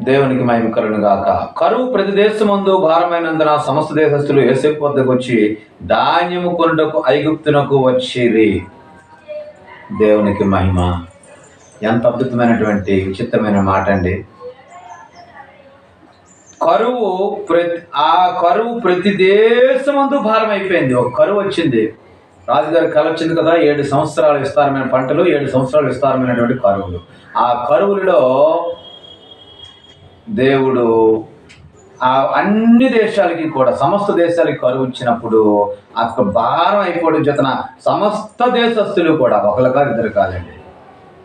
దేవునికి మహిమ కలుగును గాక. కరువు ప్రతి దేశమందు భారమైనందున సమస్త దేశస్తులు యేసేపు వద్దకు వచ్చి ధాన్యము కొనుటకు ఐగుప్తునకు వచ్చిరి. దేవునికి మహిమ. ఎంత అద్భుతమైనటువంటి విచిత్రమైన మాట అండి కరువు ప్రతి ఆ కరువు ప్రతి దేశమందు భారం అయిపోయింది ఒక కరువు వచ్చింది. రాజుగారి కళ వచ్చింది కదా ఏడు సంవత్సరాల విస్తారమైన పంటలు ఏడు సంవత్సరాల విస్తారమైనటువంటి కరువులు. ఆ కరువులలో దేవుడు ఆ అన్ని దేశాలకి కూడా సమస్త దేశాలకి కరువు ఇచ్చినప్పుడు అక్కడ భారం అయిపోవడం చేతన సమస్త దేశస్తులు కూడా ఒకరు కాదు ఇద్దరు కాదండి.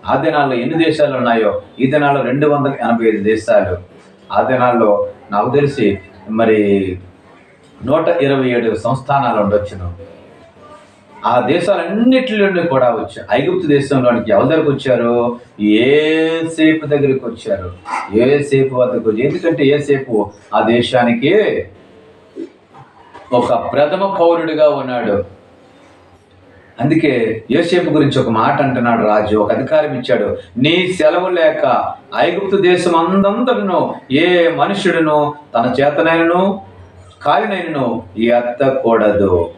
ఆ దినాల్లో ఎన్ని దేశాలు ఉన్నాయో ఈ దినాల్లో రెండు వందల ఎనభై ఐదు దేశాలు. ఆ దినాల్లో నాకు తెలిసి మరి నూట ఇరవై ఏడు సంస్థానాలు ఉండొచ్చును. ఆ దేశాలన్నిటి కూడా వచ్చారు ఐగుప్తు దేశంలోనికి ఎవరి దగ్గరకు వచ్చారు? ఏ సేపు దగ్గరికి వచ్చారు. ఏ సేపు వద్దకు ఎందుకంటే ఏ సేపు ఆ దేశానికి ఒక ప్రథమ పౌరుడిగా ఉన్నాడు. అందుకే యోసేపు గురించి ఒక మాట అంటున్నాడు రాజు ఒక అధికారం ఇచ్చాడు. నీ సెలవు లేక ఐగుప్తు దేశం అందంతను ఏ మనుషుడును తన చేతనైనను కాలినైనను ఎత్తకూడదు.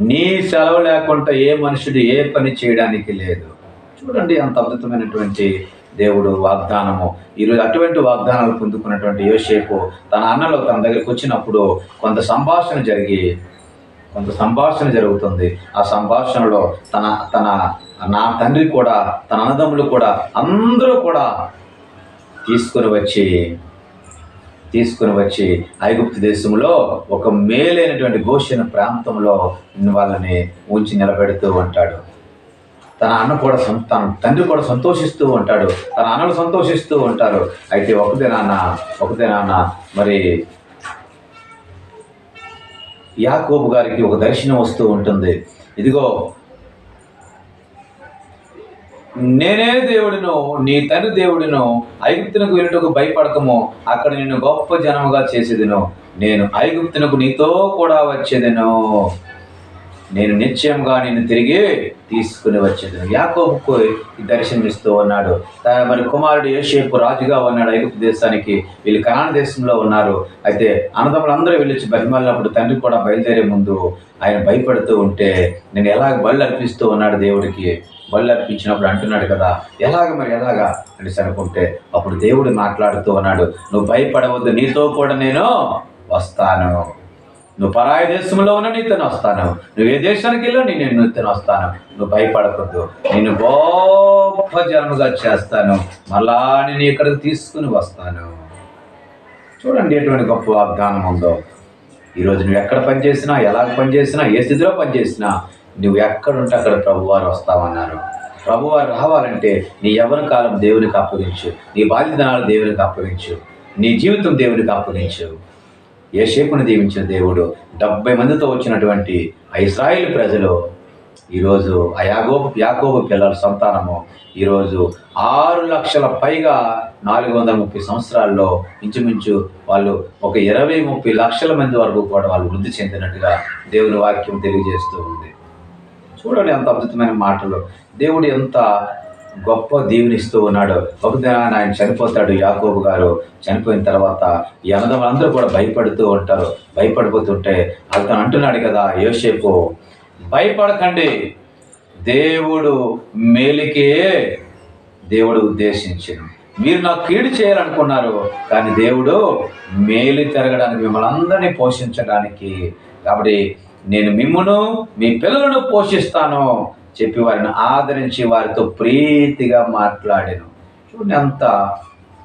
నీ సెలవు లేకుండా ఏ మనుషుడు ఏ పని చేయడానికి లేదు. చూడండి అంత అద్భుతమైనటువంటి దేవుడు వాగ్దానము. ఈరోజు అటువంటి వాగ్దానాలు పొందుకున్నటువంటి యోసేపు తన అన్నలో తన దగ్గరికి వచ్చినప్పుడు కొంత సంభాషణ జరిగి కొంత సంభాషణ జరుగుతుంది. ఆ సంభాషణలో తన తన నా తండ్రి కూడా తన అన్నదమ్ములు కూడా అందరూ కూడా తీసుకుని వచ్చి తీసుకుని వచ్చి ఐగుప్తు దేశంలో ఒక మేలైనటువంటి గోషణ ప్రాంతంలో వాళ్ళని ఉంచి నిలబెడుతూ ఉంటాడు. తన అన్న కూడా సొంత తన తండ్రి కూడా సంతోషిస్తూ ఉంటాడు. తన అన్నలు సంతోషిస్తూ ఉంటారు. అయితే ఒకదే నాన్న ఒకదే నాన్న మరి యాకోబు గారికి ఒక దర్శనం వస్తూ ఉంటుంది. ఇదిగో నేనే దేవుడిను నీ తండ్రి దేవుడిను ఐగుప్తునకు వెళ్ళటకు భయపడకము. అక్కడ నిన్ను గొప్ప జనముగా చేసేదిను. నేను ఐగుప్తునకు నీతో కూడా వచ్చేదను. నేను నిశ్చయంగా నిన్ను తిరిగి తీసుకుని వచ్చేది యాకోబుకు దర్శనమిస్తూ ఉన్నాడు. మరి కుమారుడు యేషేపు రాజుగా ఉన్నాడు. ఐగుప్తు దేశానికి వీళ్ళు కనాన దేశంలో ఉన్నారు. అయితే అన్నదమ్ములందరూ వెళ్ళొచ్చి బతిమాలినప్పుడు తండ్రి కూడా బయలుదేరే ముందు ఆయన భయపడుతూ ఉంటే నేను ఎలాగ బళ్ళు అర్పిస్తూ ఉన్నాడు దేవుడికి? బళ్ళు అర్పించినప్పుడు అంటున్నాడు కదా ఎలాగ మరి ఎలాగా? అని అనుకుంటే అప్పుడు దేవుడు మాట్లాడుతూ ఉన్నాడు నువ్వు భయపడవద్దు నీతో కూడా నేను వస్తాను. నువ్వు పరాయ దేశంలో ఉన్న నీతో వస్తాను నువ్వు ఏ దేశానికి వెళ్ళో నేను నీతో వస్తాను. నువ్వు భయపడకూడదు. నేను గొప్ప జన్మగా చేస్తాను. మళ్ళా నేను ఇక్కడికి తీసుకుని వస్తాను. చూడండి ఎటువంటి గొప్ప వాగ్దానం ఉందో. ఈరోజు నువ్వు ఎక్కడ పనిచేసినా ఎలా పనిచేసినా ఏ స్థితిలో పనిచేసినా నువ్వు ఎక్కడుంటే అక్కడ ప్రభువారు వస్తామన్నారు ప్రభువారు రావాలంటే నీ యవన కాలం దేవునికి అప్పగించు. నీ బాధ్యతనాలు దేవునికి అప్పగించు. నీ జీవితం దేవునికి అప్పగించు. ఏ దీవించిన దేవుడు? డెబ్బై మందితో వచ్చినటువంటి ఆ ప్రజలు ఈరోజు ఆ యాగోబు యాకోబు పిల్లల సంతానము. ఈరోజు ఆరు లక్షల పైగా నాలుగు వందల ముప్పై సంవత్సరాల్లో ఇంచుమించు వాళ్ళు ఒక ఇరవై ముప్పై లక్షల మంది వరకు కూడా వాళ్ళు వృద్ధి చెందినట్టుగా దేవుని వాక్యం తెలియజేస్తూ ఉంది. చూడండి ఎంత అద్భుతమైన మాటలు. దేవుడు ఎంత గొప్ప దీవునిస్తూ ఉన్నాడు. ఒక దినాన ఆయన చనిపోతాడు. యాకోబు గారు చనిపోయిన తర్వాత యనదవులందరూ కూడా భయపడుతూ ఉంటారు. భయపడిపోతుంటే అతను అంటున్నాడు కదా యోసేపు భయపడకండి. దేవుడు మేలికే దేవుడు ఉద్దేశించను మీరు నాకు కీడు చేయాలనుకున్నారు కానీ దేవుడు మేలు తిరగడానికి మిమ్మల్ని అందరినీ పోషించడానికి కాబట్టి నేను మిమ్మును మీ పిల్లలను పోషిస్తాను. చెప్పి వారిని ఆదరించి వారితో ప్రీతిగా మాట్లాడాను. చూడండి అంత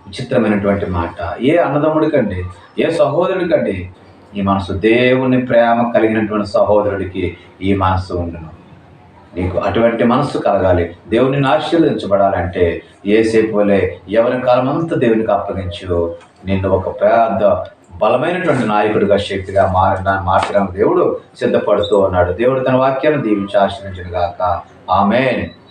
విచిత్రమైనటువంటి మాట. ఏ అన్నదమ్ముడికండి ఏ సహోదరుడికండి ఈ మనసు దేవుని ప్రేమ కలిగినటువంటి సహోదరుడికి ఈ మనసు ఉండును. నీకు అటువంటి మనస్సు కలగాలి. దేవుని ఆశీర్వదించబడాలంటే ఏసేపు వలె ఎవరి కాలమంతా దేవునికి అప్పగించు. నిన్ను ఒక పెద్ద బలమైనటువంటి నాయకుడిగా శక్తిగా మారిన మార్చడానికి దేవుడు సిద్ధపడుతూ ఉన్నాడు. దేవుడు తన వాక్యాన్ని దీవించి ఆశ్రయించిన గాక. ఆమెన్.